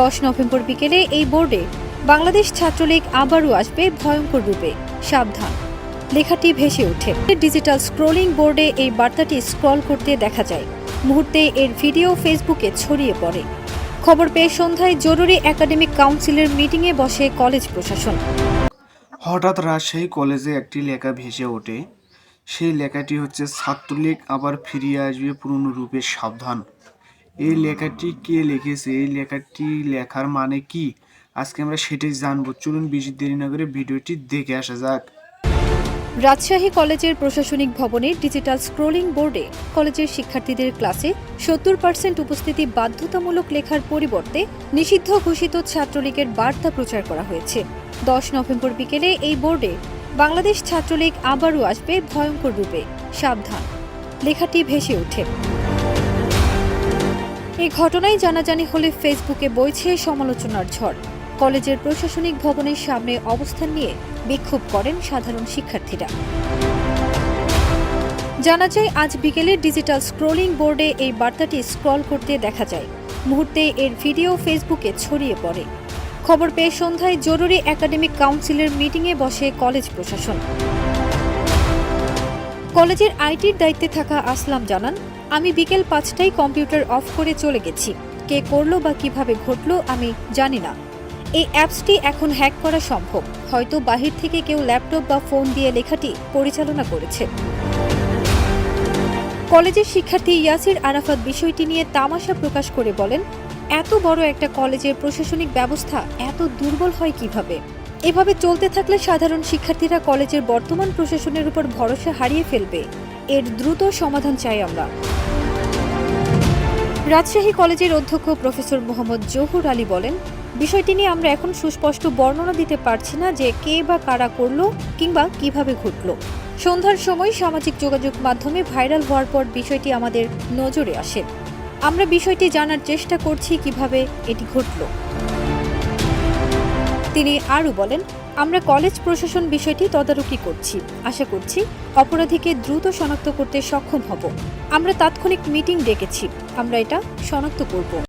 দশ নভেম্বর বিকেলে এই বোর্ডে বাংলাদেশ ছাত্রলীগ আবারও আসবে ভয়ঙ্কর রূপে। সাবধান। লেখাটি ভেসে ওঠে। ডিজিটাল স্ক্রোলিং বোর্ডে এই বার্তাটি স্ক্রল করতে দেখা যায়। মুহূর্তে এর ভিডিও ফেসবুকে ছড়িয়ে পড়ে। খবর পেয়ে সন্ধ্যায় জরুরি একাডেমিক কাউন্সিলের মিটিংয়ে বসে কলেজ প্রশাসন। হঠাৎ রাজশাহী কলেজে একটি লেখা ভেসে ওঠে। সেই লেখাটি হচ্ছে, ছাত্রলীগ আবার ফিরিয়ে আসবে পুরনো রূপে সাবধান। এই লেখাটি কে লিখেছে? এই লেখাটি লেখার মানে কি? আজকে আমরা সেটাই জানব। চলুন বেশি দেরি না করে ভিডিওটি দেখে আসা যাক। রাজশাহী কলেজের প্রশাসনিক ভবনের ডিজিটাল স্ক্রোলিং বোর্ডে কলেজের শিক্ষার্থীদের ক্লাসে সত্তর পার্সেন্ট উপস্থিতি বাধ্যতামূলক লেখার পরিবর্তে নিষিদ্ধ ঘোষিত ছাত্রলীগের বার্তা প্রচার করা হয়েছে। দশ নভেম্বর বিকেলে এই বোর্ডে বাংলাদেশ ছাত্রলীগ আবারও আসবে ভয়ঙ্কর রূপে। সাবধান। লেখাটি ভেসে ওঠে। এই ঘটনায় জানাজানি হলে ফেসবুকে বইছে সমালোচনার ঝড়। কলেজের প্রশাসনিক ভবনের সামনে অবস্থান নিয়ে বিক্ষোভ করেন সাধারণ শিক্ষার্থীরা। জানা যায়, আজ বিকেলে ডিজিটাল স্ক্রোলিং বোর্ডে এই বার্তাটি স্ক্রল করতে দেখা যায়। মুহূর্তে এর ভিডিও ফেসবুকে ছড়িয়ে পড়ে। খবর পেয়ে সন্ধ্যায় জরুরি একাডেমিক কাউন্সিলের মিটিংয়ে বসে কলেজ প্রশাসন। কলেজের আইটির দায়িত্বে থাকা আসলাম জানান আমি বিকেল পাঁচটায় কম্পিউটার অফ করে চলে গেছি। কে করল বা কীভাবে ঘটলো আমি জানি না। এই অ্যাপসটি এখন হ্যাক করা সম্ভব। হয়তো বাহির থেকে কেউ ল্যাপটপ বা ফোন দিয়ে লেখাটি পরিচালনা করেছে। কলেজের শিক্ষার্থী ইয়াসির আরাফাত বিষয়টি নিয়ে তামাশা প্রকাশ করে বলেন, এত বড় একটা কলেজের প্রশাসনিক ব্যবস্থা এত দুর্বল হয় কীভাবে? এভাবে চলতে থাকলে সাধারণ শিক্ষার্থীরা কলেজের বর্তমান প্রশাসনের উপর ভরসা হারিয়ে ফেলবে। এর দ্রুত সমাধান চাই আমরা। রাজশাহী কলেজের অধ্যক্ষ প্রফেসর মোহাম্মদ জহুর আলী বলেন, বিষয়টি নিয়ে আমরা এখন সুস্পষ্ট বর্ণনা দিতে পারছি না যে কে বা কারা করল কিংবা কীভাবে ঘটলো। সন্ধ্যার সময় সামাজিক যোগাযোগ মাধ্যমে ভাইরাল হওয়ার পর বিষয়টি আমাদের নজরে আসে। আমরা বিষয়টি জানার চেষ্টা করছি কীভাবে এটি ঘটল। তিনি আরও বলেন আমরা কলেজ প্রশাসন বিষয়টি তদারকি করছি। আশা করছি অপরাধীকে দ্রুত শনাক্ত করতে সক্ষম হব। আমরা তাৎক্ষণিক মিটিং ডেকেছি। আমরা এটা শনাক্ত করব।